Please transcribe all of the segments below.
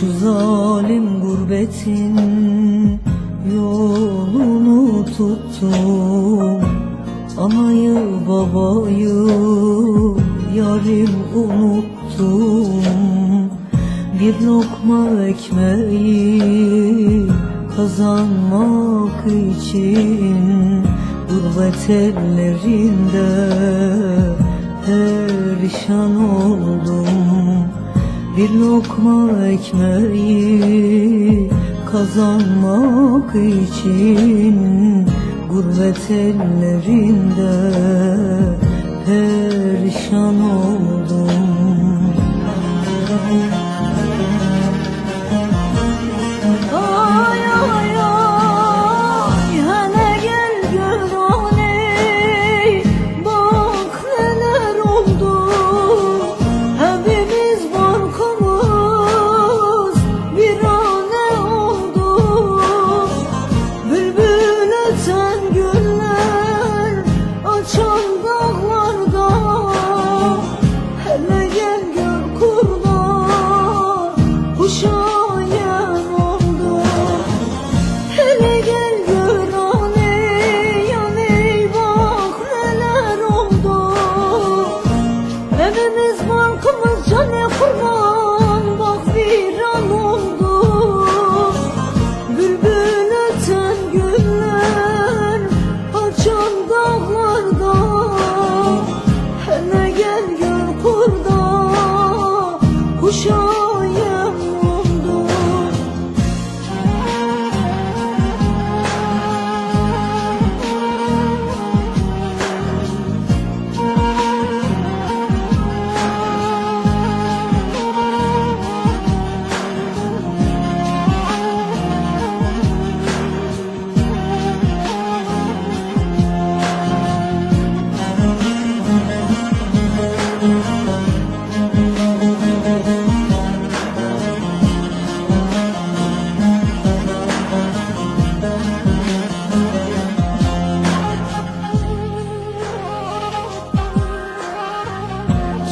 Şu zalim gurbetin yolunu tuttum. Anayı babayı yarim unuttum. Bir lokma ekmeği kazanmak için Gurbet ellerinde perişan oldum Bir lokma ekmeği kazanmak için Gurbet ellerinde perişan oldum 说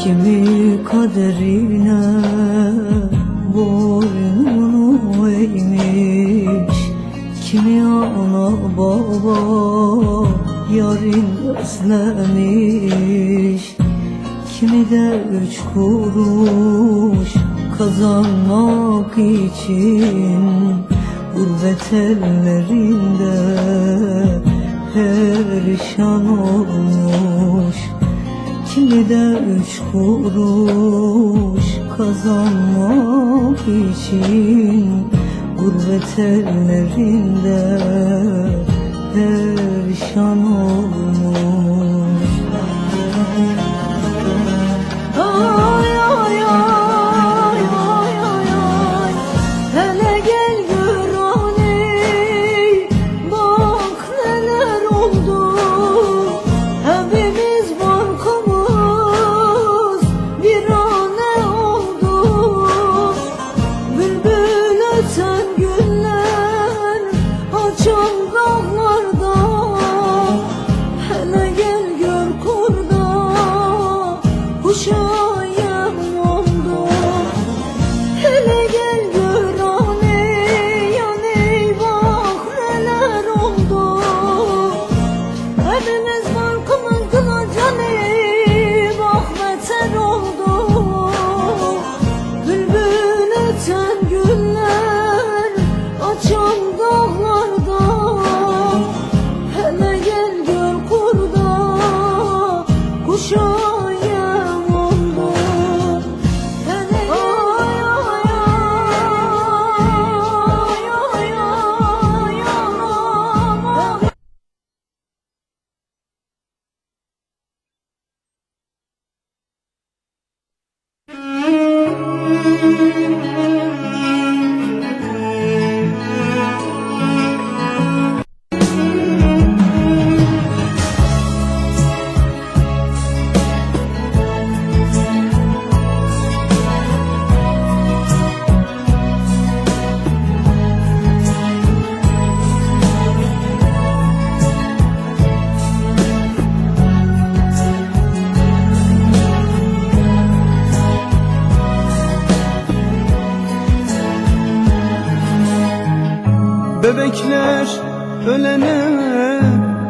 Kimi kaderine boynunu eğmiş Kimi ana baba yarın özlemiş Kimi de üç kuruş kazanmak için Gurbet ellerinde perişan olmuş Kimi de üç kuruş kazanmak için Gurbet ellerinde perişan olmuş Bebekler ölene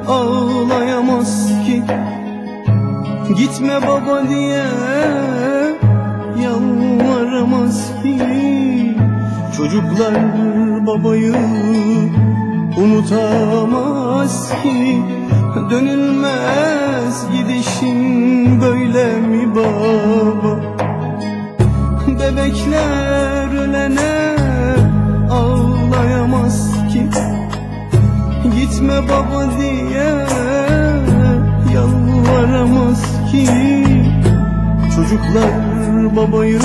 ağlayamaz ki. Gitme baba diye yalvaramaz ki. Çocuklar babayı unutamaz ki. Dönülmez gidişin böyle mi baba? Bebekler ölene ağlayamaz Gitme baba diye yalvaramaz ki. Çocuklar babayı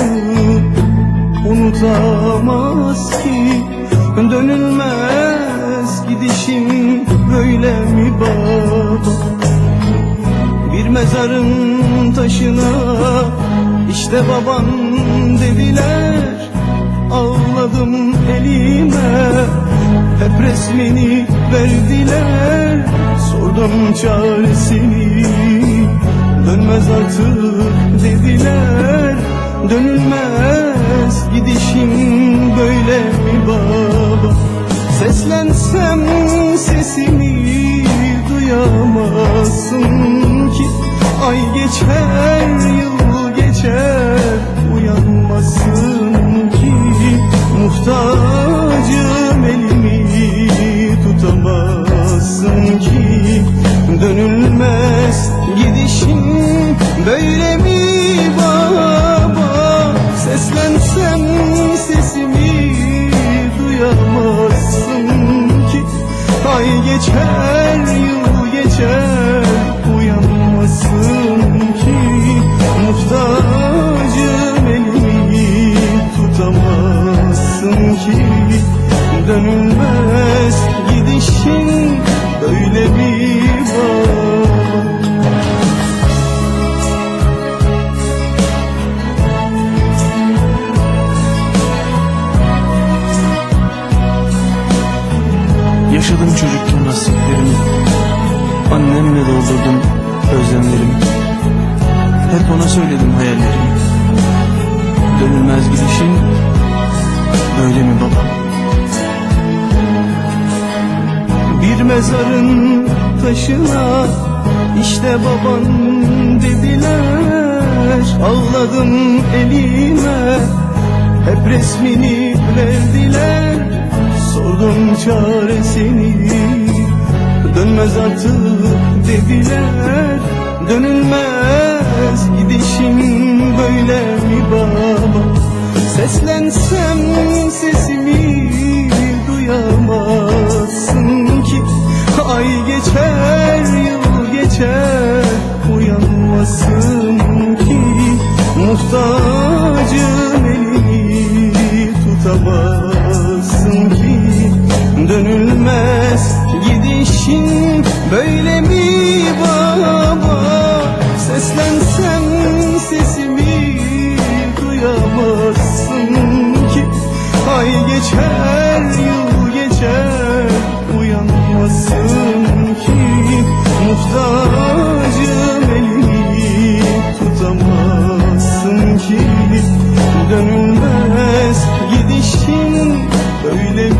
unutamaz ki. Dönülmez gidişin böyle mi baba? Bir mezarın taşına işte baban dediler. Ağladım elime hep resmini verdiler Sordum çaresini. Dönmez artık dediler Dönülmez gidişin böyle mi baba? Seslensem sesimi duyamazsın ki. Ay geçer yıl geçer uyanmasın ki. Muhtacım Dönülmez gidişin böyle mi baba? Seslensem sesimi duyamazsın ki. Ay geçer yıl geçer uyanmasın ki. Muhtacım elimi tutamazsın ki. Dönülmez gidişin böyle mi baba Yaşadım çocukluğun hasretlerimi Annemle doldurdum özlemlerimi. Hep ona söyledim hayallerimi. Dönülmez gidişin Böyle mi baba mezarın taşına işte baban dediler. Ağladım elime hep resmini verdiler. Sordum çaresini dönmez artık dediler. Dönülmez gidişin böyle mi baba? Seslensem sesimi duyamazsın ki Ay geçer yıl geçer. Uyanmasın ki Muhtacım elini tutamazsın ki. Dönülmez gidişin böyle Dönülmez gidişin. Böyle